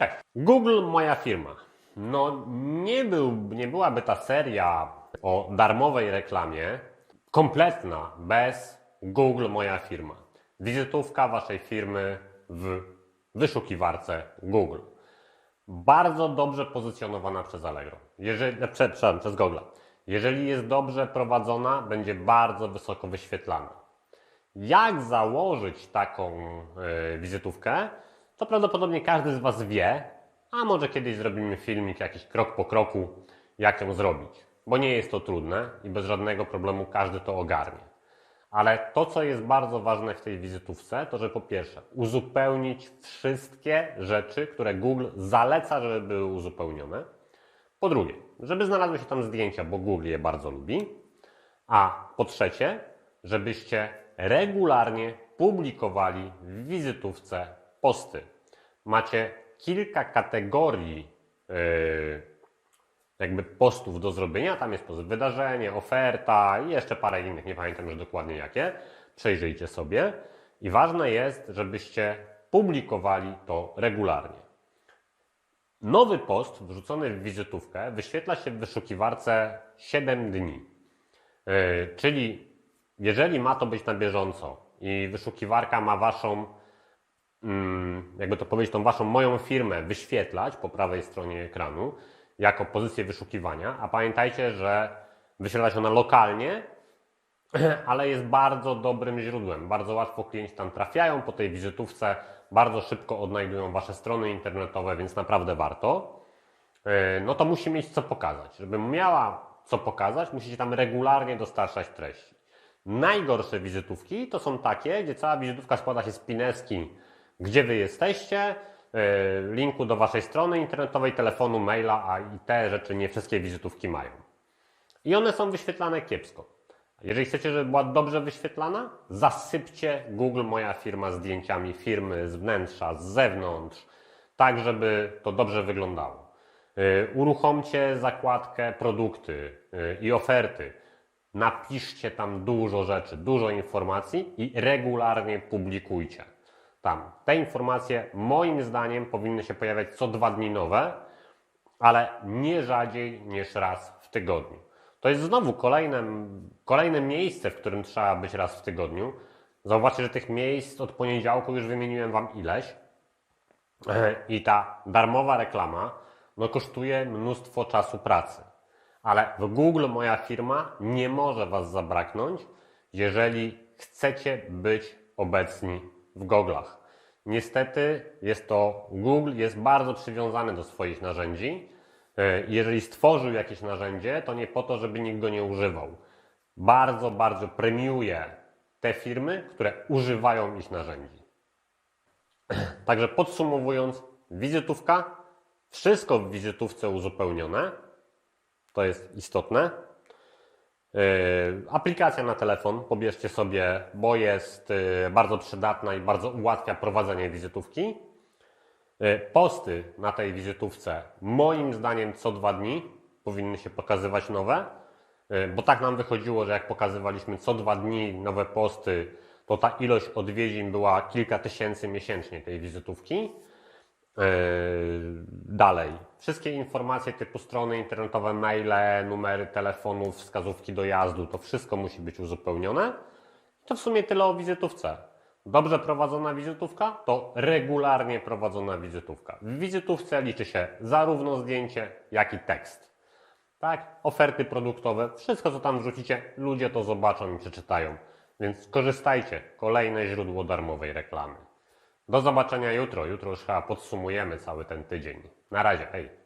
Cześć. Google moja firma. No nie, był, nie byłaby ta seria o darmowej reklamie kompletna bez Google moja firma. Wizytówka waszej firmy w wyszukiwarce Google. Bardzo dobrze pozycjonowana przez Allegro. Jeżeli, e, prze, przepraszam, przez Google. Jeżeli jest dobrze prowadzona, będzie bardzo wysoko wyświetlana. Jak założyć taką e, wizytówkę, to prawdopodobnie każdy z Was wie, a może kiedyś zrobimy filmik jakiś krok po kroku, jak ją zrobić. Bo nie jest to trudne i bez żadnego problemu każdy to ogarnie. Ale to, co jest bardzo ważne w tej wizytówce, to że po pierwsze uzupełnić wszystkie rzeczy, które Google zaleca, żeby były uzupełnione. Po drugie, żeby znalazły się tam zdjęcia, bo Google je bardzo lubi. A po trzecie, żebyście regularnie publikowali w wizytówce posty. Macie kilka kategorii yy, jakby postów do zrobienia. Tam jest post wydarzenie, oferta i jeszcze parę innych, nie pamiętam już dokładnie jakie. Przejrzyjcie sobie. I ważne jest, żebyście publikowali to regularnie. Nowy post wrzucony w wizytówkę wyświetla się w wyszukiwarce 7 dni. Yy, czyli jeżeli ma to być na bieżąco i wyszukiwarka ma waszą, jakby to powiedzieć, tą waszą moją firmę wyświetlać po prawej stronie ekranu jako pozycję wyszukiwania, a pamiętajcie, że wyświetla się ona lokalnie, ale jest bardzo dobrym źródłem. Bardzo łatwo klienci tam trafiają po tej wizytówce, bardzo szybko odnajdują wasze strony internetowe, więc naprawdę warto. Yy, No to musi mieć co pokazać. Żeby miała co pokazać, musicie tam regularnie dostarczać treści. Najgorsze wizytówki to są takie, gdzie cała wizytówka składa się z pineski, gdzie wy jesteście, yy, linku do waszej strony internetowej, telefonu, maila, a i te rzeczy nie wszystkie wizytówki mają. I one są wyświetlane kiepsko. Jeżeli chcecie, żeby była dobrze wyświetlana, zasypcie Google Moja Firma zdjęciami firmy z wnętrza, z zewnątrz, tak żeby to dobrze wyglądało. Yy, Uruchomcie zakładkę produkty yy, i oferty. Napiszcie tam dużo rzeczy, dużo informacji i regularnie publikujcie. Tam te informacje moim zdaniem powinny się pojawiać co dwa dni nowe, ale nie rzadziej niż raz w tygodniu. To jest znowu kolejne, kolejne miejsce, w którym trzeba być raz w tygodniu. Zauważcie, że tych miejsc od poniedziałku już wymieniłem Wam ileś. I ta darmowa reklama no, kosztuje mnóstwo czasu pracy. Ale w Google moja firma nie może Was zabraknąć, jeżeli chcecie być obecni w goglach. Niestety jest to Google jest bardzo przywiązany do swoich narzędzi. E, Jeżeli stworzył jakieś narzędzie, to nie po to, żeby nikt go nie używał. Bardzo, bardzo premiuje te firmy, które używają ich narzędzi. Także podsumowując, wizytówka, wszystko w wizytówce uzupełnione, to jest istotne. Yy, Aplikacja na telefon pobierzcie sobie, bo jest yy, bardzo przydatna i bardzo ułatwia prowadzenie wizytówki. Yy, Posty na tej wizytówce, moim zdaniem, co dwa dni powinny się pokazywać nowe, bo tak nam wychodziło, że jak pokazywaliśmy co dwa dni nowe posty, to ta ilość odwiedzin była kilka tysięcy miesięcznie tej wizytówki. Dalej. Wszystkie informacje typu strony internetowe, maile, numery telefonów, wskazówki dojazdu, to wszystko musi być uzupełnione. To w sumie tyle o wizytówce. Dobrze prowadzona wizytówka to regularnie prowadzona wizytówka. W wizytówce liczy się zarówno zdjęcie, jak i tekst. Tak? Oferty produktowe, wszystko co tam wrzucicie, ludzie to zobaczą i przeczytają. Więc korzystajcie. Kolejne źródło darmowej reklamy. Do zobaczenia jutro. Jutro już chyba podsumujemy cały ten tydzień. Na razie, hej.